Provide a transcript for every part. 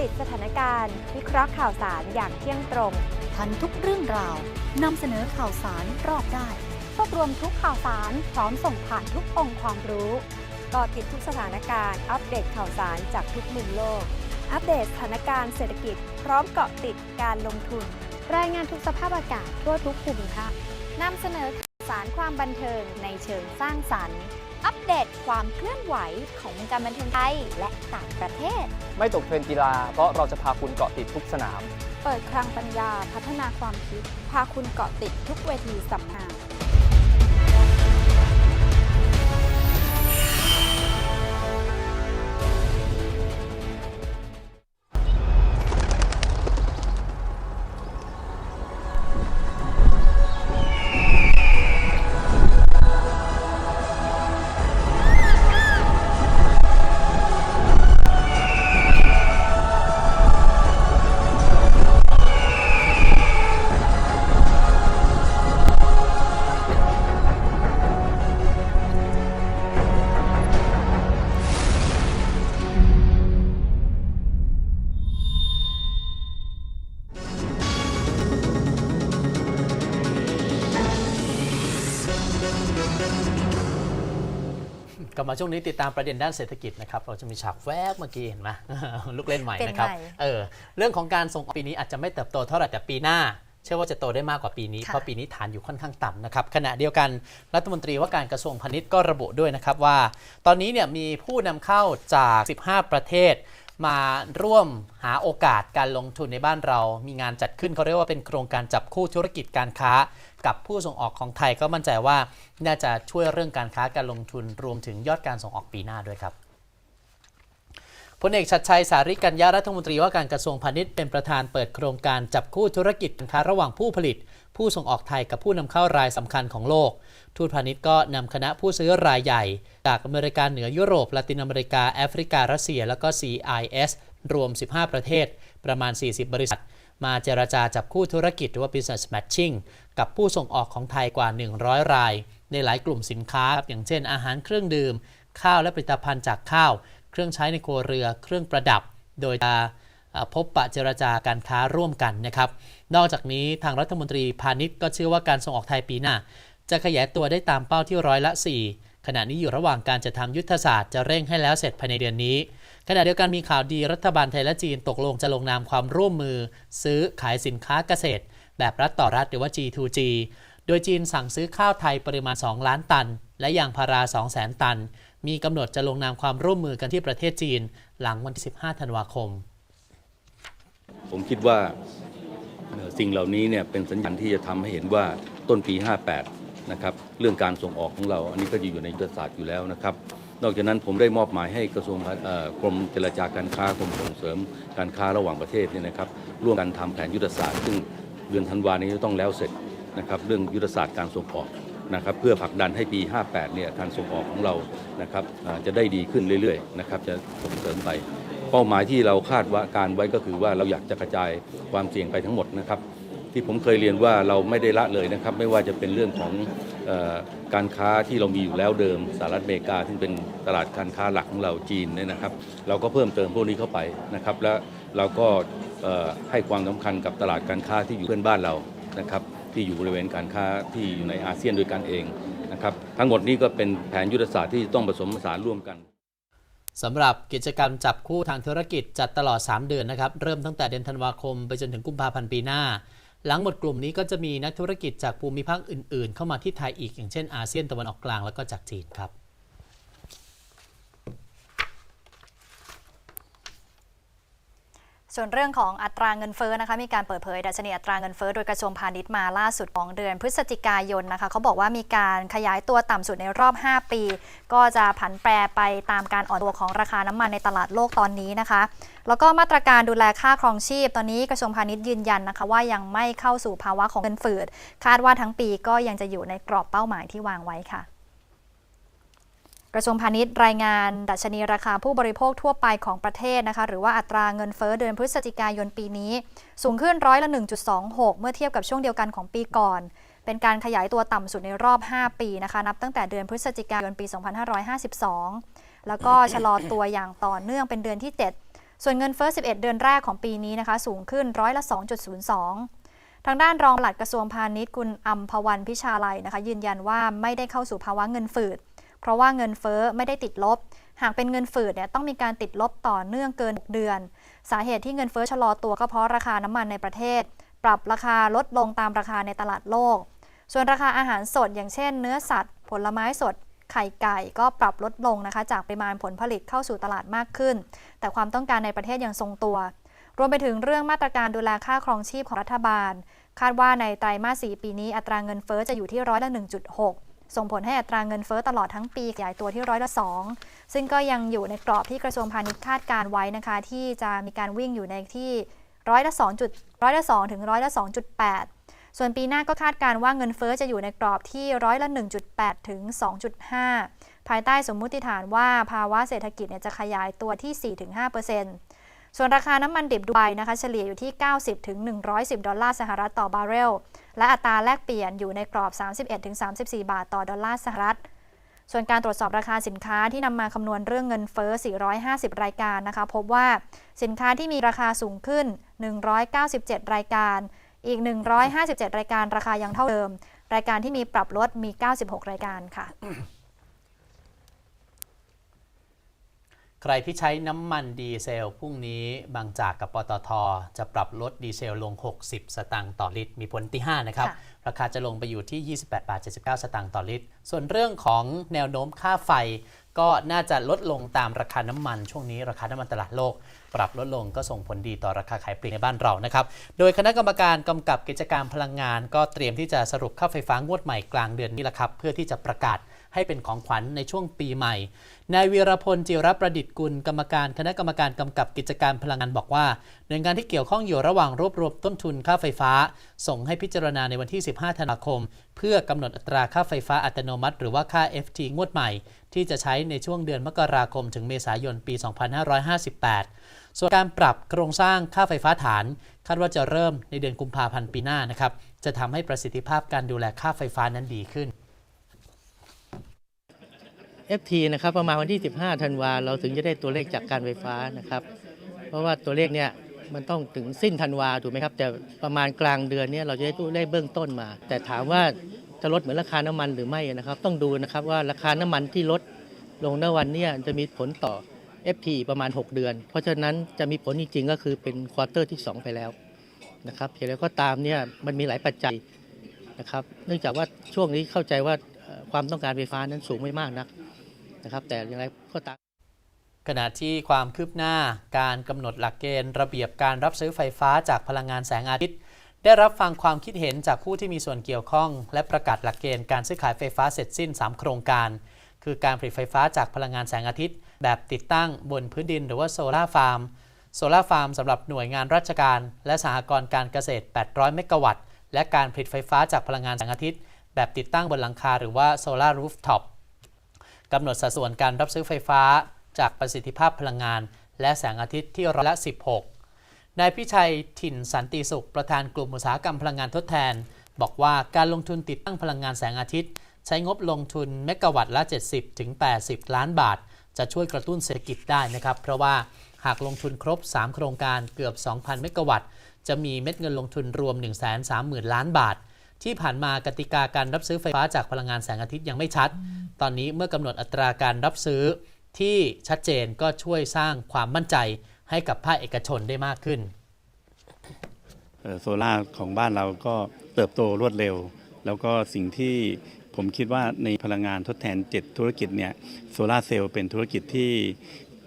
ติดสถานการณ์ วิเคราะห์ข่าวสารอย่างเที่ยงตรง ทันทุกเรื่องราวนำเสนอข่าวสารรอบด้านรวบรวมทุกข่าวสารพร้อมส่งผ่านทุกองค์ความรู้ก่อติดทุกสถานการณ์ อัปเดตข่าวสารจากทุกมุมโลก อัปเดตสถานการณ์เศรษฐกิจ พร้อมเกาะติดการลงทุน รายงานทุกสภาพอากาศทั่วทุกภูมิภาคนำเสนอข่าวสารความบันเทิงในเชิงสร้างสรรค์ อัปเดตความเคลื่อนไหวของวงการบันเทิงไทยและต่างประเทศ ไม่ตกเทรนด์กีฬา เพราะเราจะพาคุณเกาะติดทุกสนาม เปิดคลังปัญญาพัฒนาความคิด พาคุณเกาะติดทุกเวทีสัมมนา ลับมาช่วงนี้ติดตามประเด็นด้านเศรษฐกิจนะครับ เราจะมีฉากแวบเมื่อกี้เห็นไหมลูกเล่นใหม่นะครับเป็นไงเออ เรื่องของการส่งออกปีนี้อาจจะไม่เติบโตเท่าไหร่แต่ปีหน้า เชื่อว่าจะโตได้มากกว่าปีนี้ค่ะเพราะปีนี้ฐานอยู่ค่อนข้างต่ำนะครับ ขณะเดียวกันรัฐมนตรีว่าการกระทรวงพาณิชย์ก็ระบุด้วยนะครับว่า ตอนนี้เนี่ยมีผู้นำเข้าจาก 15 ประเทศมาร่วมหาโอกาสการลงทุนในบ้านเรา มีงานจัดขึ้นเขาเรียกว่าเป็นโครงการจับคู่ธุรกิจการค้า กับผู้ส่งออกของไทยก็มั่นใจว่าน่าจะช่วยเรื่องการค้าการลงทุนรวมถึงยอดการส่งออกปีหน้าด้วยครับพลเอกชัดชัยสาริกัญญารัฐมนตรีว่าการกระทรวงพาณิชย์เป็นประธานเปิดโครงการจับคู่ธุรกิจการค้าระหว่างผู้ผลิต ผู้ส่งออกไทยกับผู้นำเข้ารายสำคัญของโลก ทูตพาณิชย์ก็นำคณะผู้ซื้อรายใหญ่ จากอเมริกาเหนือยุโรป ละตินอเมริกา แอฟริกา รัสเซีย แล้วก็ CIS รวม 15 ประเทศ ประมาณ 40 บริษัท มาเจรจาจับคู่ธุรกิจหรือว่า business matching กับผู้ส่งออกของไทยกว่า 100 ราย ในหลายกลุ่มสินค้า อย่างเช่น อาหารเครื่องดื่ม ข้าวและผลิตภัณฑ์จากข้าว เครื่องใช้ในครัวเรือ เครื่องประดับ โดยจะพบปะเจรจาการค้าร่วมกันนะครับ นอกจากนี้ทางรัฐมนตรีพาณิชย์ก็เชื่อว่าการส่งออกไทยปีหน้า จะขยายตัวได้ตามเป้าที่ร้อยละ 4 ขณะนี้อยู่ระหว่างการจะทำยุทธศาสตร์จะเร่งให้แล้วเสร็จภายในเดือนนี้ ขณะเดียวกันมีข่าวดีรัฐบาลไทยและจีนตกลงจะลงนามความร่วมมือ ซื้อขายสินค้าเกษตร แบบรัฐต่อรัฐหรือว่า G2G โดยจีนสั่งซื้อข้าวไทยปริมาณ 2 ล้านตัน และยางพารา 2 0 0 0 0 0 ตัน มีกำหนดจะลงนามความร่วมมือกันที่ประเทศจีน หลังวันที่ 15 ธันวาคม ผมคิดว่าสิ่งเหล่านี้เนี่ยเป็นสัญญาณที่จะทำให้เห็นว่าต้นปี 58 นะครับเรื่องการส่งออกของเราอันนี้ก็จะอยู่ในยุทธศาสตร์อยู่แล้วนะครับ นอกจากนั้นผมได้มอบหมายให้กระทรวงกรมเจรจาการค้ากรมส่งเสริมการค้าระหว่างประเทศเนี่ยนะครับร่วมกันทำแผนยุทธศาสตร์ซึ่งเดือนธันวานี้ต้องแล้วเสร็จนะครับเรื่องยุทธศาสตร์การส่งออกนะครับเพื่อผลักดันให้ปี 58 เนี่ยการส่งออกของเรานะครับจะได้ดีขึ้นเรื่อยๆนะครับจะส่งเสริมไป เป้าหมายที่เราคาดว่าการไว้ก็คือว่าเราอยากจะกระจายความเสี่ยงไปทั้งหมดนะครับ ที่ผมเคยเรียนว่าเราไม่ได้ละเลยนะครับ ไม่ว่าจะเป็นเรื่องของออการค้าที่เรามีอยู่แล้วเดิมสหรัฐอเมริกาที่งเป็นตลาดการค้าหลักของเราจีนเนี่ยนะครับ เราก็เพิ่มเติมพวกนี้เข้าไปนะครับ และเราก็ให้ความสำคัญกับตลาดการค้าที่อยู่เพื่อนบ้านเรานะครับที่อยู่บริเวณการค้าที่อยู่ในอาเซียนด้วยกันเองนะครับทั้งหมดนี้ก็เป็นแผนยุทธศาสตร์ที่ต้องผสมผสานร่วมกันสำหรับกิจกรรมจับคู่ทางธุรกิจจัดตลอด 3 เดือนนะครับ เริ่มตั้งแต่เดือนธันวาคมไปจนถึงกุมภาพันธ์ปีหน้า หลังหมดกลุ่มนี้ก็จะมีนักธุรกิจจากภูมิภาคอื่น ๆ เข้ามาที่ไทยอีกอย่างเช่นอาเซียนตะวันออกกลางแล้วก็จากจีนครับ ส่วนเรื่องของอัตราเงินเฟ้อนะคะมีการเปิดเผยดัชนีอัตราเงินเฟ้อโดยกระทรวงพาณิชย์มาล่าสุดของเดือนพฤศจิกายนนะคะเขาบอกว่ามีการขยายตัวต่ำสุดในรอบ 5 ปี ก็จะผันแปรไปตามการอ่อนตัวของราคาน้ำมันในตลาดโลกตอนนี้นะคะ แล้วก็มาตรการดูแลค่าครองชีพ ตอนนี้กระทรวงพาณิชย์ยืนยันนะคะ ว่ายังไม่เข้าสู่ภาวะของเงินฝืดคาดว่าทั้งปีก็ยังจะอยู่ในกรอบเป้าหมายที่วางไว้ค่ะ กระทรวงพาณิชย์รายงานดัชนีราคาผู้บริโภคทั่วไปของประเทศนะคะหรือว่าอัตราเงินเฟ้อเดือนพฤศจิกายนปีนี้ สูงขึ้นร้อยละ 1.26 เมื่อเทียบกับช่วงเดียวกันของปีก่อน เป็นการขยายตัวต่ำสุดในรอบ 5 ปีนะคะนับตั้งแต่เดือนพฤศจิกายนปี 2552 แล้วก็ชะลอตัวอย่างต่อเนื่องเป็นเดือนที่ 7 ส่วนเงินเฟ้อ 11 เดือนแรกของปีนี้นะคะสูงขึ้นร้อยละ 2.02ทางด้านรองปลัดกระทรวงพาณิชย์คุณอัมพวันพิชาลัยนะคะ ยืนยันว่าไม่ได้เข้าสู่ภาวะเงินฝืด เพราะว่าเงินเฟ้อไม่ได้ติดลบ หากเป็นเงินฝืดเนี่ยต้องมีการติดลบต่อเนื่องเกิน 6 เดือน สาเหตุที่เงินเฟ้อชะลอตัวก็เพราะราคาน้ำมันในประเทศ ปรับราคาลดลงตามราคาในตลาดโลก ส่วนราคาอาหารสดอย่างเช่น เนื้อสัตว์ ผลไม้สดไข่ไก่ก็ปรับลดลงนะคะ จากปริมาณผลผลิตเข้าสู่ตลาดมากขึ้น แต่ความต้องการในประเทศยังทรงตัว รวมไปถึงเรื่องมาตรการดูแลค่าครองชีพของรัฐบาล คาดว่าในไตรมาส 4 ปีนี้อัตราเงินเฟ้อจะอยู่ที่ร้อยละ 1.6 ส่งผลให้อัตราเงินเฟ้อตลอดทั้งปีขยายตัวที่ร้อยละ2ซึ่งก็ยังอยู่ในกรอบที่กระทรวงพาณิชย์คาดการไว้นะคะ ที่จะมีการวิ่งอยู่ในที่ร้อยละ2จุดร้อยละ2ถึงร้อยละ2.8ส่วนปีหน้าก็คาดการว่าเงินเฟ้อจะอยู่ในกรอบที่ร้อยละ 1.8 ถึง 2.5 ภายใต้สมมุติฐานว่าภาวะเศรษฐกิจเนี่ยจะขยายตัวที่ 4-5% ส่วนราคาน้ำมันดิบดูไบนะคะเฉลี่ยอยู่ที่ 90ถึง110 ดอลลาร์สหรัฐต่อบาร์เรล และอัตราแลกเปลี่ยนอยู่ในกรอบ 31ถึง34 บาทต่อดอลลาร์สหรัฐ ส่วนการตรวจสอบราคาสินค้าที่นำมาคำนวณเรื่องเงินเฟ้อ 450 รายการนะคะ พบว่าสินค้าที่มีราคาสูงขึ้น 197 รายการ อีก 157 รายการราคายังเท่าเดิม รายการที่มีปรับลดมี 96 รายการค่ะ ใครที่ใช้น้ำมันดีเซลพรุ่งนี้บางจากกับปตท จะปรับลดดีเซลลง 60 สตางค์ต่อลิตร มีผลที่ 5 นะครับค่ะราคาจะลงไปอยู่ที่ 28 บาท 79 สตางค์ต่อลิตร ส่วนเรื่องของแนวโน้มค่าไฟ ก็น่าจะลดลงตามราคาน้ำมัน ช่วงนี้ราคาน้ำมันตลาดโลก ปรับลดลงก็ส่งผลดีต่อราคาขายปลีกในบ้านเรานะครับ โดยคณะกรรมการกำกับกิจการพลังงาน ก็เตรียมที่จะสรุปค่าไฟฟ้างวดใหม่กลางเดือนนี้แหละครับเพื่อที่จะประกาศ ให้เป็นของขวัญในช่วงปีใหม่ นายวีรพลจิรประดิษฐ์กุลกรรมการคณะกรรมการกำกับกิจการพลังงานบอกว่า หน่วยงานที่เกี่ยวข้องอยู่ระหว่างรวบรวมต้นทุนค่าไฟฟ้า ส่งให้พิจารณาในวันที่ 15 ธันวาคม เพื่อกำหนดอัตราค่าไฟฟ้าอัตโนมัติ หรือว่าค่า FT งวดใหม่ ที่จะใช้ในช่วงเดือนมกราคม ถึงเมษายนปี 2558 ส่วนการปรับโครงสร้างค่าไฟฟ้าฐานคาดว่าจะเริ่มในเดือนกุมภาพันธ์ปีหน้านะครับจะทำให้ประสิทธิภาพการดูแลค่าไฟฟ้านั้นดีขึ้น FT นะครับประมาณวันที่ 15ธันวาเราถึงจะได้ตัวเลขจากการไฟฟ้านะครับเพราะว่าตัวเลขเนี่ยมันต้องถึงสิ้นธันวาถูกไหมครับแต่ประมาณกลางเดือนเนี้เราจะได้ตัวเลขเบื้องต้นมา แต่ถามว่าจะลดเหมือนราคาน้ำมันหรือไม่นะครับ ต้องดูนะครับว่าราคาน้ำมันที่ลดลงณวันนี้จะมีผลต่อ FT ประมาณ 6 เดือน เพราะฉะนั้นจะมีผลจริงๆก็คือเป็นควอเตอร์ที่ 2 ไปแล้วนะครับอย่างไรก็ตามเนี่ยมันมีหลายปัจจัยนะครับ เนื่องจากว่าช่วงนี้เข้าใจว่าความต้องการไฟฟ้านั้นสูงไม่มากนัก นะครับ แต่อย่างไรก็ตามขณะที่ความคืบหน้าการกำหนดหลักเกณฑ์ ระเบียบการรับซื้อไฟฟ้าจากพลังงานแสงอาทิตย์ ได้รับฟังความคิดเห็นจากผู้ที่มีส่วนเกี่ยวข้อง และประกาศหลักเกณฑ์การซื้อขายไฟฟ้าเสร็จสิ้น 3 โครงการ คือการผลิตไฟฟ้าจากพลังงานแสงอาทิตย์ แบบติดตั้งบนพื้นดินหรือว่าโซลาร์ฟาร์มโซลาร์ฟาร์มสำหรับหน่วยงานราชการ และสหกรณ์การเกษตร 800 เมกะวัตต์และการผลิตไฟฟ้าจากพลังงานแสงอาทิตย์ แบบติดตั้งบนหลังคาหรือว่าโซลาร์รูฟท็อป กำหนดสัดส่วนการรับซื้อไฟฟ้า จากประสิทธิภาพพลังงาน และแสงอาทิตย์ที่ร้อยละ 16 นายพิชัยถิ่นสันติสุข ประธานกลุ่มอุตสาหกรรมพลังงานทดแทน บอกว่าการลงทุนติดตั้งพลังงานแสงอาทิตย์ ใช้งบลงทุนเมกะวัตต์ละ 70ถึง80 ล้านบาท จะช่วยกระตุ้นเศรษฐกิจได้นะครับ เพราะว่าหากลงทุนครบ 3 โครงการเกือบ 2,000 เมกะวัตต์ จะมีเม็ดเงินลงทุนรวม 130,000 ล้านบาท ที่ผ่านมากติกาการรับซื้อไฟฟ้าจากพลังงานแสงอาทิตย์ยังไม่ชัด ตอนนี้เมื่อกำหนดอัตราการรับซื้อที่ชัดเจนก็ช่วยสร้างความมั่นใจให้กับภาคเอกชนได้มากขึ้นเอ่อโซล่าของบ้านเราก็เติบโตรวดเร็ว แล้วก็สิ่งที่ผมคิดว่าในพลังงานทดแทน 7 ธุรกิจเนี่ยโซลาเซลล์เป็นธุรกิจที่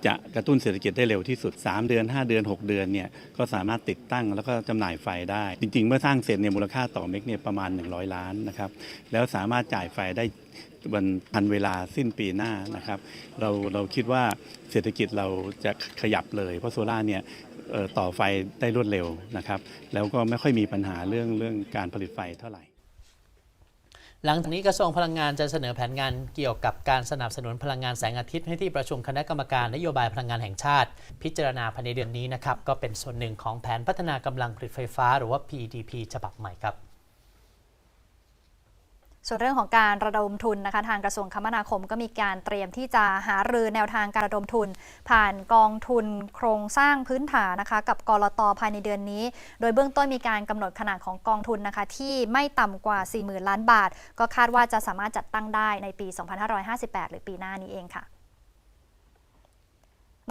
จะกระตุ้นเศรษฐกิจได้เร็วที่สุด 3 เดือน 5 เดือน 6 เดือนเนี่ยก็สามารถติดตั้งแล้วก็จำหน่ายไฟได้ จริง ๆ เมื่อสร้างเสร็จเนี่ยมูลค่าต่อเมกเนี่ยประมาณ 100 ล้านนะครับแล้วสามารถจ่ายไฟได้วันทันเวลาสิ้นปีหน้านะครับ เราเราคิดว่าเศรษฐกิจเราจะขยับเลย เพราะโซล่าเนี่ยต่อไฟได้รวดเร็วนะครับ แล้วก็ไม่ค่อยมีปัญหาเรื่องเรื่องการผลิตไฟเท่าไหร่ หลังจากนี้กระทรวงพลังงานจะเสนอแผนงานเกี่ยวกับการสนับสนุนพลังงานแสงอาทิตย์ให้ที่ประชุมคณะกรรมการนโยบายพลังงานแห่งชาติ พิจารณาภายในเดือนนี้นะครับก็เป็นส่วนหนึ่งของแผนพัฒนากำลังผลิตไฟฟ้า หรือว่า PDP ฉบับใหม่ครับ ส่วนเรื่องของการระดมทุนนะคะทางกระทรวงคมนาคมก็มีการเตรียมที่จะหารือแนวทางการระดมทุน ผ่านกองทุนโครงสร้างพื้นฐานนะคะกับกรตภายในเดือนนี้ โดยเบื้องต้นมีการกำหนดขนาดของกองทุนนะคะที่ไม่ต่ำกว่า 40,000 ล้านบาท ก็คาดว่าจะสามารถจัดตั้งได้ในปี 2558 หรือปีหน้านี้เองค่ะ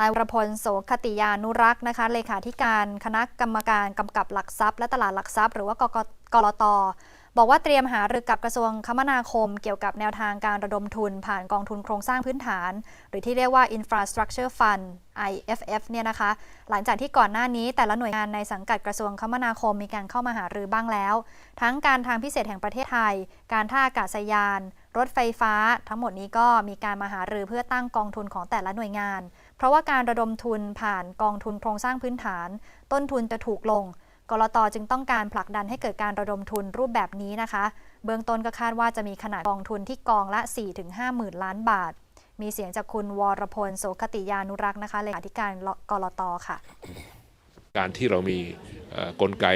นายวรพลโสคติยานุรักษ์นะคะเลขาธิการคณะกรรมการกำกับหลักทรัพย์และตลาดหลักทรัพย์ หรือว่ากกกรต บอกว่าเตรียมหารือกับกระทรวงคมนาคม เกี่ยวกับแนวทางการระดมทุนผ่านกองทุนโครงสร้างพื้นฐาน หรือที่เรียกว่า Infrastructure Fund IFF เนี่ยนะคะ หลังจากที่ก่อนหน้านี้แต่ละหน่วยงานในสังกัดกระทรวงคมนาคมมีการเข้ามาหารือบ้างแล้ว ทั้งการทางพิเศษแห่งประเทศไทย การท่าอากาศยาน รถไฟฟ้า ทั้งหมดนี้ก็มีการมาหารือเพื่อตั้งกองทุนของแต่ละหน่วยงาน เพราะว่าการระดมทุนผ่านกองทุนโครงสร้างพื้นฐาน ต้นทุนจะถูกลง กรตจึงต้องการผลักดันให้เกิดการระดมทุนรูปแบบนี้นะคะ เบื้องต้นก็คาดว่าจะมีขนาดกองทุนที่กองละ 4-5หมื่นล้านบาท มีเสียงจากคุณวรพลโสคติยานุรักษ์นะคะเลขาธิการกรตค่ะ การที่เรามีกลไก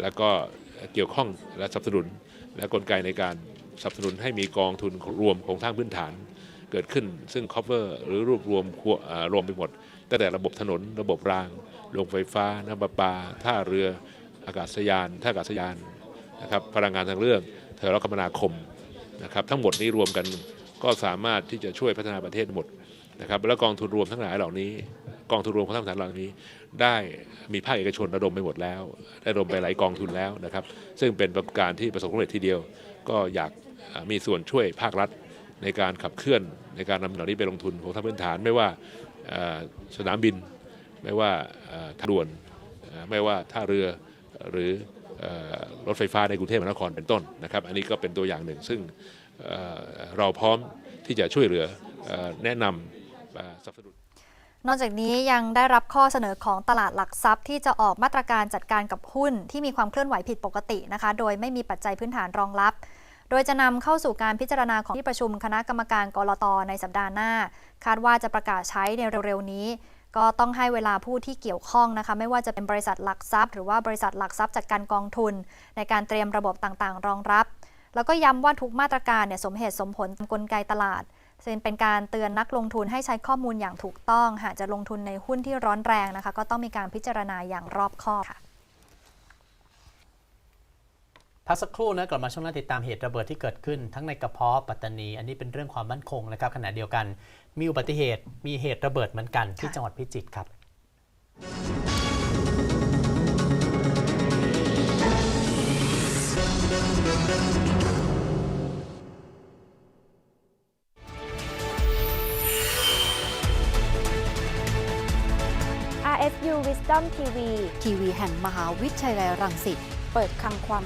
แล้วก็เกี่ยวข้องและสนับสนุน และกลไกในการสนับสนุนให้มีกองทุนรวมโครงสร้างพื้นฐานเกิดขึ้น ซึ่ง cover หรือรวบรวมควเอ่อรวมไปหมด ตั้งแต่ระบบถนน ระบบรางโรงไฟฟ้า น้ำประปา ท่าเรือ อากาศยาน ท่าอากาศยานนะครับพลังงานทางเรื่องโทรคมนาคมนะครับทั้งหมดนี้รวมกันก็สามารถที่จะช่วยพัฒนาประเทศหมดนะครับแล้วกองทุนรวมทั้งหลายเหล่านี้ กองทุนรวมโครงสร้างพื้นฐานเหล่านี้ ได้มีภาคเอกชนระดมไปหมดแล้ว ได้ระดมไปหลายกองทุนแล้วนะครับ ซึ่งเป็นประการที่ประสบความสำเร็จทีเดียว ก็อยากมีส่วนช่วยภาครัฐในการขับเคลื่อนในการนำเหล่านี้ไปลงทุนโครงสร้างพื้นฐานไม่ว่า สนามบิน ไม่ว่าทางด่วนไม่ว่าท่าเรือหรือรถไฟฟ้าในกรุงเทพมหานครเป็นต้นนะครับ อันนี้ก็เป็นตัวอย่างหนึ่ง ซึ่งเราพร้อมที่จะช่วยเหลือแนะนำสนับสนุนนอกจากนี้ยังได้รับข้อเสนอของตลาดหลักทรัพย์ ที่จะออกมาตรการจัดการกับหุ้นที่มีความเคลื่อนไหวผิดปกตินะคะ โดยไม่มีปัจจัยพื้นฐานรองรับ โดยจะนำเข้าสู่การพิจารณาของที่ประชุมคณะกรรมการกรตในสัปดาห์หน้า คาดว่าจะประกาศใช้ในเร็วๆนี้ ก็ต้องให้เวลาผู้ที่เกี่ยวข้องนะคะ ไม่ว่าจะเป็นบริษัทหลักทรัพย์ หรือว่าบริษัทหลักทรัพย์จัดการกองทุน ในการเตรียมระบบต่างๆ รองรับ แล้วก็ย้ำว่าทุกมาตรการเนี่ยสมเหตุสมผลตามกลไกตลาดซึ่งเป็นการเตือนนักลงทุนให้ใช้ข้อมูลอย่างถูกต้อง หากจะลงทุนในหุ้นที่ร้อนแรงนะคะ ก็ต้องมีการพิจารณาอย่างรอบคอบค่ะ พักสักครู่นะกลับมาช่วงหน้าติดตามเหตุระเบิดที่เกิดขึ้น ทั้งในกระเพาะปัตตานี อันนี้เป็นเรื่องความมั่นคงนะครับขณะเดียวกัน มีอุบัติเหตุมีเหตุระเบิดเหมือนกันที่จังหวัดพิจิตรครับ RSU Wisdom TV ทีวีแห่งมหาวิทยาลัยรังสิตเปิดคลังความ